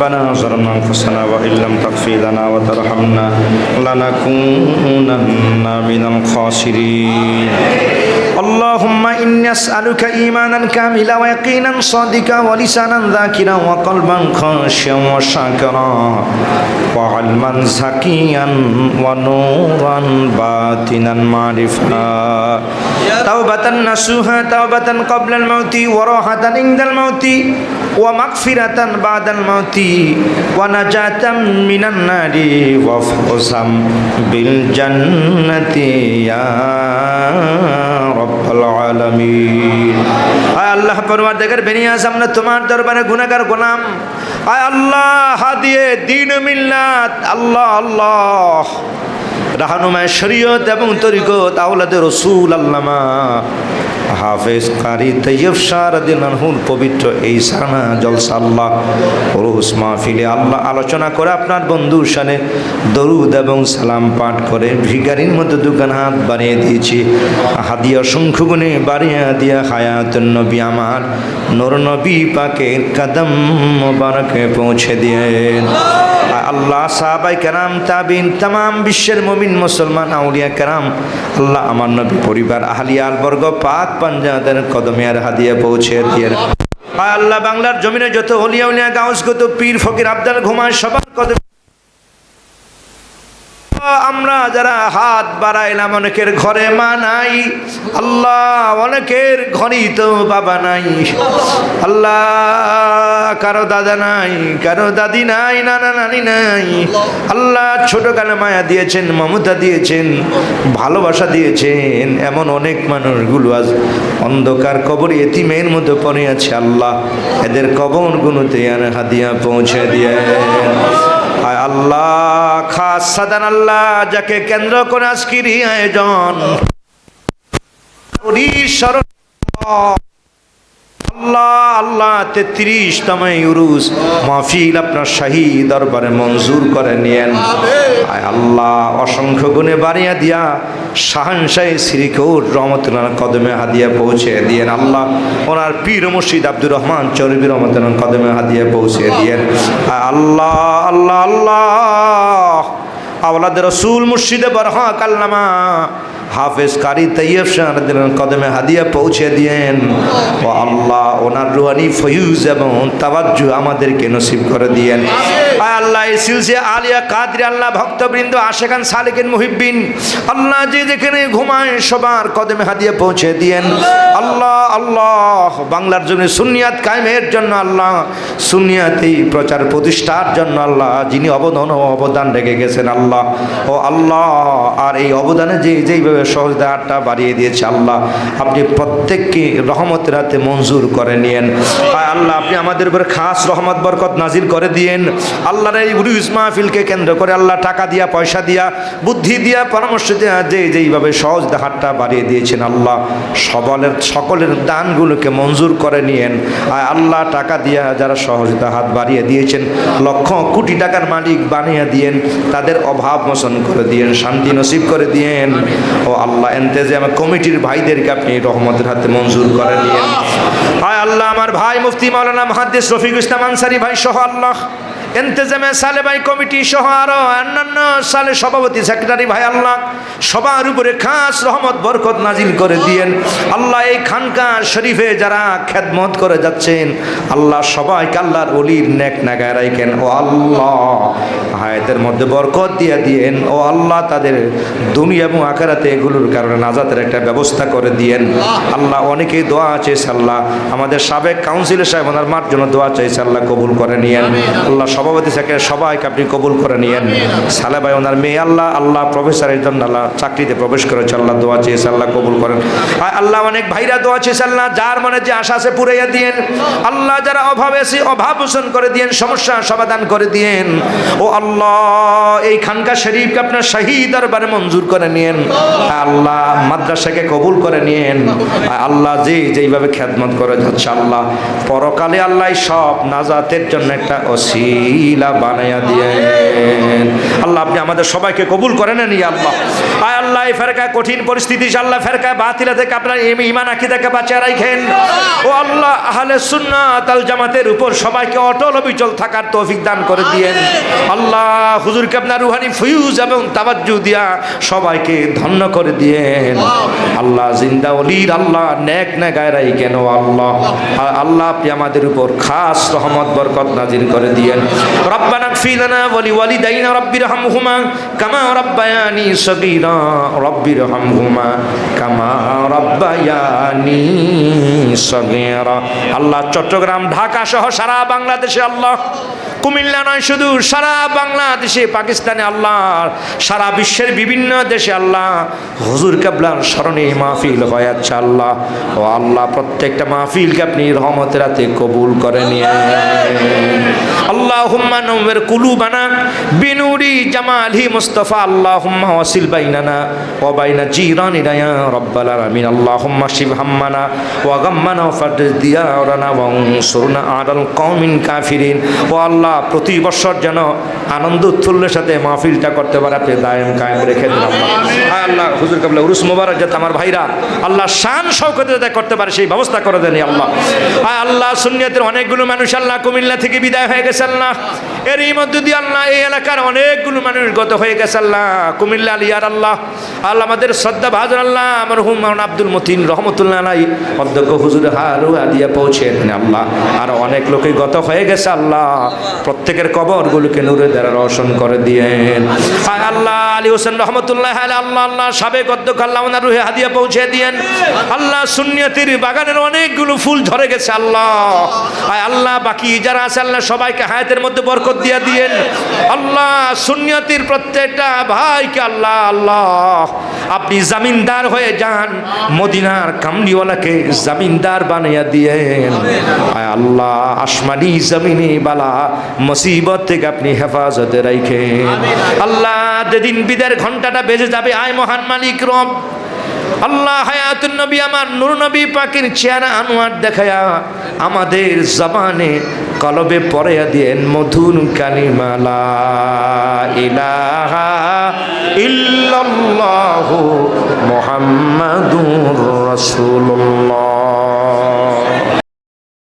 ربنا ظلمنا أنفسنا وإن لم تغفر لنا وترحمنا لنكونن من الخاسرين اللهم إني أسألك إيمانا كاملا ويقينا صادقا ولسانا ذاكرا وقلبا خاشعا وشاكرا وعلما زكيا ونورا باطنا معرفا توبة نسوها توبة قبل الموت وراحة عند الموت ওয়ামাকফিরাতান বাদাল মাউতি ওয়া নাজাতাম মিনান নারি ওয়া ফাসাম বিল জান্নাতি ইয়া রব্বাল আলামিন। আয় আল্লাহ পরমাদেগার বেনিয়াস, আমরা তোমার দরবারে গুনাহগার গোলাম। আয় আল্লাহ হাদিয়ে দিন মিল্লাত, আল্লাহ আল্লাহ। রাহানুমায় শরীয়ত এবং তরিকত আওলাদের রসুল, আল্লামা। হাফেজ কারি তৈয়ব শাহরুল পবিত্র এই সানা জলসা আল্লাহ রুহুস মাহফিলে আল্লাহ আলোচনা করে আপনার বন্ধুর সানে দরুদ এবং সালাম পাঠ করে ভিগারির মতো দোকান হাত বানিয়ে দিয়েছি। হাদিয়া অসংখ্য গুণে বাড়িয়ে দিয়া হায়াত নবী আমার নর নবী পাকের কদম মোবারকে পৌঁছে দিয়ে আল্লাহ সাহাবাই কেরাম, তাবিন তাম বিশ্বের মমিন মুসলমান আউলিয়া কেরাম, আল্লাহ আমার নবী পরিবার, আহলিয়াল বর্গ, পাক পাঞ্জাদের কদমে আর হাদিয়া পৌঁছে দিয়ে। আল্লাহ বাংলার জমিনে যত অলিয়া উলিয়া গাউস গত পীর ফকির আবদার ঘুমায়, সবার কদমে আমরা যারা হাত বাড়াইলাম অনেকের ঘরে মা নাই। আল্লাহ, অনেকের ঘরেই তো বাবা নাই। আল্লাহ, কারও দাদা নাই, কারও দাদি নাই, নানা নানি নাই। আল্লাহ, ছোটকালে মায়া দিয়েছেন, মমতা দিয়েছেন, ভালোবাসা দিয়েছেন। এমন অনেক মানুষগুলো আজ অন্ধকার কবর এতিমের মতো পড়ে আছে, আল্লাহ। এদের কবর গুলোতে আর হাদিয়া পৌঁছে দিয়ে আয় আল্লাহ খাস সাদান আল্লাহ যাকে কেন্দ্র করে আজকের আয়োজন। শরণ আল্লাহ আল্লাহ তেত্রিশতম উরুস। মাহফিল আপনার শাহী দরবারে মঞ্জুর করে নিয়েন। আয় আল্লাহ, অসংখ্য গুণে বাড়িয়া দিয়া শাহানশাহ শ্রীকৌর রহমতুল্লাহ কদমে হাদিয়া পৌঁছে দিয়েন। আল্লাহ, ওনার পীর মুর্শিদ আব্দুর রহমান চৌরবি রহমতুল্লাহ কদমে হাদিয়া পৌঁছে দিয়েন। আয় আল্লাহ আল্লাহ আল্লাহ। আওলাদ রসুল মুর্শিদে বরহা কাল্লামা হাফেজ কারি তৈয়ব শাহরুদ্দিন কদমে হাদিয়া পৌঁছে দিয়েন। ও আল্লাহ ওনার রুহানি ফয়ুজ এবং তাবাজ্জু আমাদেরকে নসিব করে দিয়েন। আল্লাহ আলিয়া আল্লাহ ভক্তবৃন্দ সালেকিন মুহিব্বিন, আল্লাহ যে যেখানে ঘুমায় সবার পৌঁছে দিয়েন। আল্লাহ আল্লাহ, বাংলার জন্য সুনিয়াত কায়েমের জন্য আল্লাহ সুনিয়াতেই প্রচার প্রতিষ্ঠার জন্য আল্লাহ, যিনি অবদান ও অবদান রেখে গেছেন আল্লাহ। ও আল্লাহ, আর এই অবদানে যে যেইভাবে সহজদারটা বাড়িয়ে দিয়েছে আল্লাহ, আপনি প্রত্যেককে রহমতের হাতে মঞ্জুর করে নিয়েন। আল্লাহ, আপনি আমাদের উপরে খাস রহমত, বরকত নাজির করে দিয়েন। আল্লাহর এই উরুস মাহফিলকে কেন্দ্র করে আল্লাহ টাকা দিয়া, পয়সা দিয়া, বুদ্ধি দিয়া, পরামর্শ দেওয়া যে যেইভাবে সহজ হাতটা বাড়িয়ে দিয়েছেন আল্লাহ, সবলের সকলের দানগুলোকে মঞ্জুর করে নিয়েন। আর আল্লাহ টাকা দিয়া যারা সহজতা হাত বাড়িয়ে দিয়েছেন, লক্ষ কোটি টাকার মালিক বানিয়ে দিয়েন, তাদের অভাব মোচন করে দিয়েন, শান্তি নসিব করে দিয়েন। ও আল্লাহ এন্তেজাম কমিটির ভাইদেরকে আপনি রহমতের হাতে মঞ্জুর করে নিয়েন। হায় আল্লাহ, আমার ভাই মুফতি মাওলানা মাহাদ্দিস রফিক ইসলাম আনসারি ভাই সহ আল্লাহ এন্তেজামে সালে ভাই কমিটি সহ আরও অন্যান্য সালে সভাপতি, সেক্রেটারি ভাই আল্লাহ সবার উপরে খাস রহমত, বরকত নাজিল করে দিয়েন। আল্লাহ এই খানকা শরীফে যারা খেদমত করে যাচ্ছেন, আল্লাহ সবাইকে আল্লাহর অলির নেক নাগায় রাখেন। ও আল্লাহ হায়াতের মধ্যে বরকত দিয়ে দিয়েন। ও আল্লাহ, তাদের দুনিয়া এবং আকারাতে এগুলোর কারণে নাজাতের একটা ব্যবস্থা করে দিয়েন। আল্লাহ অনেকেই দোয়া আছে আল্লাহ আমাদের সাবেক কাউন্সিলর সাহেব, ওনার মার জন্য দোয়া চাইছে আল্লাহ কবুল করে নিয়েন। আল্লাহ সভাপতি থেকে সবাইকে আপনি কবুল করে নিয়েন। সালে ভাই ওনার মেয়ে, আল্লাহ আল্লাহ প্রফেসরের জন্য আল্লাহ চাকরিতে প্রবেশ করেছে, আল্লাহ দোয়া চেয়েছে, আল্লাহ কবুল করেন। আল্লাহ অনেক ভাইরা দোয়া চেয়েছে, আল্লাহ যার মনে যে আশা আছে পুরাইয়া দিয়েন। আল্লাহ যারা অভাবে আছে, অভাব পোষণ করে দিয়েন, সমস্যা সমাধান করে দিয়েন। ও আল্লাহ, এই খানকা শরীফকে আপনার শাহী দরবারে মঞ্জুর করে নিয়েন। আল্লাহ মাদ্রাসাকে কবুল করে নিয়েন। আল্লাহ যে যেইভাবে খ্যাতমত করে যাচ্ছে আল্লাহ। পরকালে আল্লাহ সব নাজাতের জন্য একটা অসীম মাহফিলা বানায়া দিয়েন। আল্লাহ, আপনি আমাদের সবাইকে কবুল করে নেন ইয়া আল্লাহ? আয় আল্লাহ, এই ফেরকায় কঠিন পরিস্থিতি আল্লাহ ফেরকায় বাতিলা থেকে আপনার ইম- ইমান আকিদাকে বাঁচিয়ে রাখেন। ও আল্লাহ, আহলে সুন্নাত আল জামাতের উপর সবাইকে অটল অবিচল থাকার তৌফিক দান করে দিয়েন। আল্লাহ, হুজুরকে আপনার রুহানি ফিউজ এবং তাবাজ্জু দিয়া সবাইকে ধন্য করে দিয়েন। আল্লাহ জিন্দা অলির আল্লাহ নেক নেগায়রাই কেন আল্লাহ? আল্লাহ আপনি আমাদের উপর খাস রহমত, বরকত নাজির করে দিয়েন। রব্বানা ফিলানা ওয়ালি ওয়ালিদাইনা রব্বির হামহুমা কামা রব্বায়ানি সগীরা রব্বির হামহুমা কামা রব্বায়ানি সগীরা। আল্লাহ চট্টগ্রাম, ঢাকা সহ সারা বাংলাদেশে আল্লাহ। কুমিল্লা নয় শুধু, সারা বাংলাদেশে, পাকিস্তানে আল্লাহ। সারা বিশ্বের বিভিন্ন দেশে আল্লাহ। হুজুর কাবলার স্মরণে মাহফিল হয় আচ্ছা আল্লাহ ও আল্লাহ প্রত্যেকটা মাহফিলকে আপনি রহমতের হাতে কবুল করে নিয়ে আল্লাহ হুম্মা নমের কুলু বানা বিনুরি জামালি মুস্তফা। আল্লাহ হুম্মা ওয়াসিল বাইনানা ও বাইনা জিরানি রায়া রব্বাল আল্লাহ হুম্মা শিব হাম্মানা গাম্মানা দিয়ারানা ওয়া সুরনা কওমিন কাফিরিন। ও আল্লাহ প্রতি বছর যেন আনন্দ উৎফুল্লের সাথে মাহফিলটা করতে পারে, আপনি দায়েম কায়েম রেখে দিন আল্লাহ। হুজুর কাবলা উরুস মোবারক যাতে আমার ভাইরা, আল্লাহ শান শৌকতে যাতে করতে পারে, সেই ব্যবস্থা করে দেন আল্লাহ। আল্লাহ, সুন্নিয়তের অনেকগুলো মানুষ আল্লাহ, কুমিল্লা থেকে বিদায় হয়ে গেছে আল্লাহ। এরই মধ্য দিয়ে আল্লাহ, এই এলাকার অনেকগুলো মানুষ গত হয়ে গেছে আল্লাহ। কুমিল্লা আলিয়ার আল্লাহ আল্লাহ আমাদের শ্রদ্ধা ভাজন আল্লাহ আমার হুমান আব্দুল মতিন রহমতুল্লাহ আলাই অধ্যক্ষ হুজুর হারু আদিয়া পৌঁছে আল্লাহ। আর অনেক লোকে গত হয়ে গেছে আল্লাহ, প্রত্যেকের কবরগুলোকে নূরে দ্বারা রোশন করে দিয়েন। আল্লাহ, আলী হোসেন রহমতুল্লাহ আল্লাহ আল্লাহ, সাবেক অধ্যক্ষ আল্লাহ রুহে হাদিয়া পৌঁছে দিয়েন। আল্লাহ সুন্নিয়তির বাগানের অনেকগুলো ফুল ধরে গেছে, আল্লাহ। আল্লাহ, বাকি যারা আছে আল্লাহ সবাইকে হায়াতের মধ্যে বরকত দিয়া দিয়েন। আল্লাহ, সুন্নিয়তির প্রত্যেকটা ভাইকে আল্লাহ আল্লাহ। আপনি জামিনদার হয়ে যান, মদিনার কামলিওয়ালাকে জামিনদার বানিয়ে দিয়েন। আয় আল্লাহ, আসমানি জমিনে বালা মুসিবত থেকে আপনি হেফাজতে রাখেন আল্লাহ, যেদিন বিদের ঘন্টাটা বেজে যাবে, আয় মহান মালিক রব। আল্লাহ হায়াতুন নবী আমার নূর নবী পাখির চেহারা আনোয়ার দেখায়া আমাদের জবানে কলবে পরে দিয়েন, মধুর কালিমালা ইলাহা ইল্লাল্লাহু মুহাম্মাদুর রাসূলুল্লাহ।